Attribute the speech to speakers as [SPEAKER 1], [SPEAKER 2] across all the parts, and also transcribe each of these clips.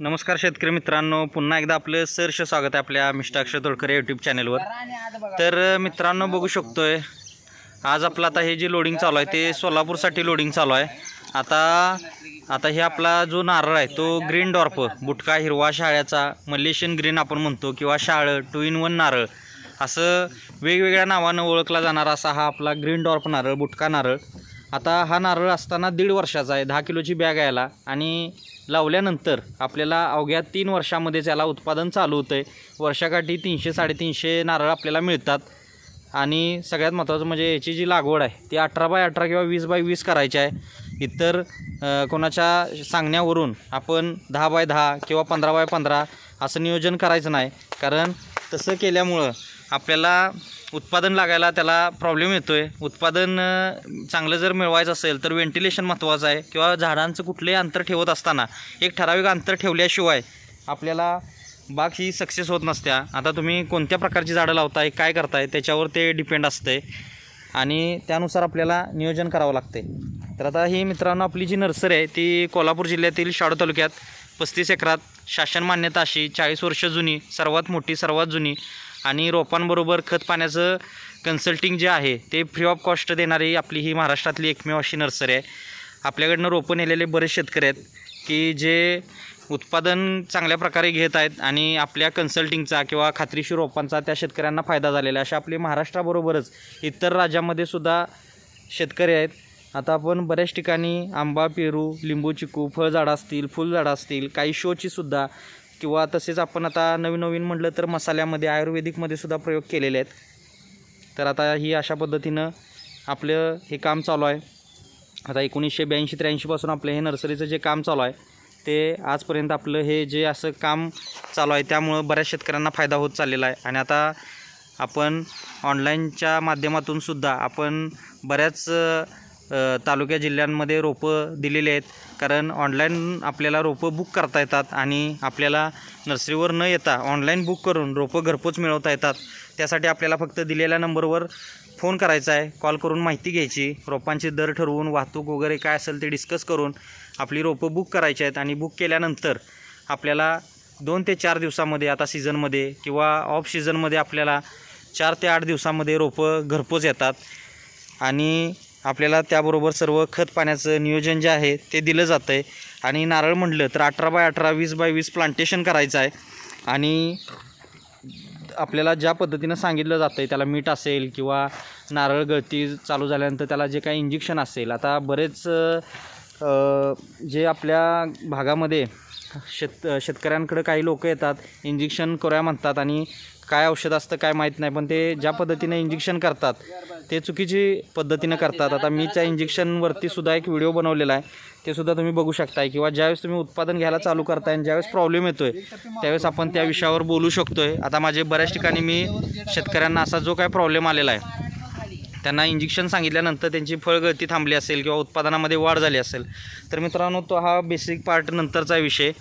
[SPEAKER 1] नमस्कार शेतकरी मित्रांनो पुन्हा एकदा आपलं सहर्ष स्वागत आहे आपल्या मिस्टाक्ष तोडकर यूट्यूब चॅनलवर तर मित्रांनो बघू शकतोय आज आपलं आता हे जे लोडिंग चालू आहे ते सोलापूरसाठी लोडिंग चालू आहे. आता आता हे आपला जो नारळ आहे तो ग्रीन डॉर्प बुटका हिरवा शाळ्याचा मलेशियन ग्रीन आपण म्हणतो किंवा शाळ टू इन वन नारळ असं वेगवेगळ्या नावानं ओळखला जाणारा असा हा आपला ग्रीन डॉर्प नारळ बुटका नारळ. आता हा नारळ असताना दीड वर्षाचा आहे दहा किलोची बॅग यायला आणि लावल्यानंतर आपल्याला अवघ्या तीन वर्षामध्ये त्याला उत्पादन चालू होतं आहे वर्षाकाठी तीनशे साडेतीनशे नारळ आपल्याला मिळतात. आणि सगळ्यात महत्त्वाचं म्हणजे याची जी लागवड आहे ती अठरा बाय अठरा किंवा वीस बाय वीस करायची आहे. इतर कोणाच्या सांगण्यावरून आपण दहा बाय दहा किंवा पंधरा बाय पंधरा असं नियोजन करायचं नाही. कारण तसं केल्यामुळं आपल्याला उत्पादन लागायला त्याला प्रॉब्लेम येतो आहे उत्पादन चांगलं जर मिळवायचं असेल तर व्हेंटिलेशन महत्त्वाचं आहे. किंवा झाडांचं कुठलंही अंतर ठेवत असताना एक ठराविक अंतर ठेवल्याशिवाय आपल्याला बाग ही सक्सेस होत नसत्या. आता तुम्ही कोणत्या प्रकारची झाडं लावताय काय करताय त्याच्यावर ते डिपेंड असते आणि त्यानुसार आपल्याला नियोजन करावं लागते तर आता ही मित्रांनो आपली जी नर्सरी आहे ती कोल्हापूर जिल्ह्यातील शाडू तालुक्यात पस्तीस एकरात शासन मान्यता अशी चाळीस वर्ष जुनी सर्वात मोठी सर्वात जुनी. आणि रोपांबरोबर खत पाण्याचं कन्सल्टिंग जे आहे ते फ्री ऑफ कॉस्ट देणारी आपली ही महाराष्ट्रातली एकमेव अशी नर्सरी आहे. आपल्याकडनं रोपं नेलेले बरेच शेतकरी आहेत की जे उत्पादन चांगल्या प्रकारे घेत आहेत आणि आपल्या कन्सल्टिंगचा किंवा खात्रीशीर रोपांचा त्या शेतकऱ्यांना फायदा झालेला आहे. अशा आपली महाराष्ट्राबरोबरच इतर राज्यामध्ये सुद्धा शेतकरी आहेत आता आपण बऱ्याच ठिकाणी आंबा पेरू लिंबू चिकू फळझाडं असतील फुलझाडं असतील काही शोची सुद्धा किंवा तसेच आपण आता नवीन नवीन म्हटलं तर मसाल्यामध्ये आयुर्वेदिकमध्ये सुद्धा प्रयोग केलेले आहेत. तर आता ही अशा पद्धतीनं आपलं हे काम चालू आहे. आता एकोणीसशे ब्याऐंशी त्र्याऐंशीपासून आपलं हे नर्सरीचं जे काम चालू आहे ते आजपर्यंत आपलं हे जे असं काम चालू आहे त्यामुळं बऱ्याच शेतकऱ्यांना फायदा होत चाललेला आहे. आणि आता आपण ऑनलाईनच्या माध्यमातून सुद्धा आपण बऱ्याच तालुक्या जिल्ह्यांमध्ये रोपं दिलेली आहेत. कारण ऑनलाईन आपल्याला रोपं बुक करता येतात आणि आपल्याला नर्सरीवर न येता ऑनलाईन बुक करून रोपं घरपोच मिळवता येतात. त्यासाठी आपल्याला फक्त दिलेल्या नंबरवर फोन करायचा आहे. कॉल करून माहिती घ्यायची. रोपांचे दर ठरवून वाहतूक वगैरे काय असेल ते डिस्कस करून आपली रोपं बुक करायची आहेत आणि बुक केल्यानंतर आपल्याला दोन ते चार दिवसामध्ये आता सीझनमध्ये किंवा ऑफ सीझनमध्ये आपल्याला चार ते आठ दिवसामध्ये रोपं घरपोच येतात. आणि आपल्याला त्याबरोबर सर्व खत पाण्याचं नियोजन जे आहे ते दिलं जातं आहे आणि नारळ म्हटलं तर अठरा बाय अठरा वीस बाय वीस प्लांटेशन करायचं आहे. आणि आपल्याला ज्या पद्धतीनं सांगितलं जातं आहे त्याला मीठ असेल किंवा नारळ गळती चालू झाल्यानंतर त्याला जे काही इंजेक्शन असेल आता बरेच जे आपल्या भागामध्ये शेत शेतकऱ्यांकडे काही लोक येतात इंजेक्शन करूया म्हणतात आणि काय औषध असतं काय माहीत नाही पण ते ज्या पद्धतीने इंजेक्शन करतात ते चुकीची पद्धतीनं करतात. आता मी त्या इंजेक्शनवरती सुद्धा एक व्हिडिओ बनवलेला आहे. ते सुद्धा तुम्ही बघू शकताय. किंवा ज्यावेळेस तुम्ही उत्पादन घ्यायला चालू करताय आणि ज्यावेळेस प्रॉब्लेम येतो आहे त्यावेळेस आपण त्या विषयावर बोलू शकतो आहे आता माझे बऱ्याच ठिकाणी मी शेतकऱ्यांना असा जो काय प्रॉब्लेम आलेला आहे त्यांना इंजेक्शन सांगितल्यानंतर त्यांची फळगळती थांबली असेल किंवा उत्पादनामध्ये वाढ झाली असेल. तर मित्रांनो तो हा बेसिक पार्ट नंतरचा विषय.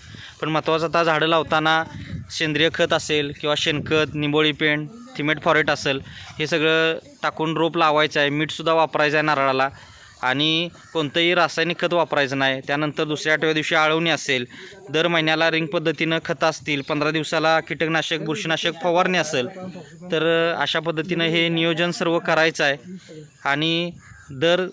[SPEAKER 1] पण महत्त्वाचा आता झाडं लावताना सेंद्रिय खत असेल किंवा शेणखत निंबोळी पेंड थिमेट फॉरेट असेल हे सगळं टाकून रोप लावायचं आहे. मीठसुद्धा वापरायचं आहे नारळाला. आणि कोणतंही रासायनिक खत वापरायचं नाही. त्यानंतर दुसऱ्या आठव्या दिवशी आळवणी असेल. दर महिन्याला रिंग पद्धतीनं खतं असतील. पंधरा दिवसाला कीटकनाशक बुरशीनाशक फवारणी असेल. तर अशा पद्धतीनं हे नियोजन सर्व करायचं आहे. आणि दर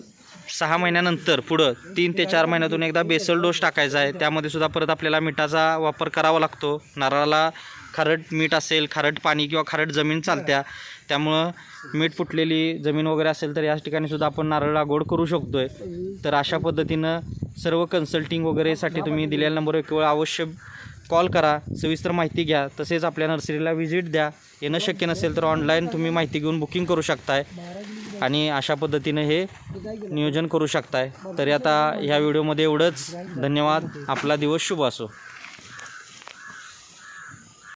[SPEAKER 1] सहा महिन्यानंतर पुढं तीन ते चार महिन्यातून एकदा बेसल डोस टाकायचा आहे. त्यामध्ये सुद्धा परत आपल्याला मिठाचा वापर करावा लागतो. नारळाला खारट मीठ असेल खारट पाणी किंवा खारट जमीन चालत्या त्यामुळं मीठ फुटलेली जमीन वगैरे असेल तर याच ठिकाणी सुद्धा आपण नारळ लागवड करू शकतो आहे तर अशा पद्धतीनं सर्व कन्सल्टिंग वगैरेसाठी तुम्ही दिलेल्या नंबरवर केवळ अवश्य कॉल करा. सविस्तर माहिती घ्या. तसेच आपल्या नर्सरीला व्हिजिट द्या. येणं शक्य नसेल तर ऑनलाईन तुम्ही माहिती घेऊन बुकिंग करू शकताय. आणि अशा पद्धतीनं हे नियोजन करू शकताय. तरी आता ह्या व्हिडिओमध्ये एवढंच. धन्यवाद. आपला दिवस शुभ असो.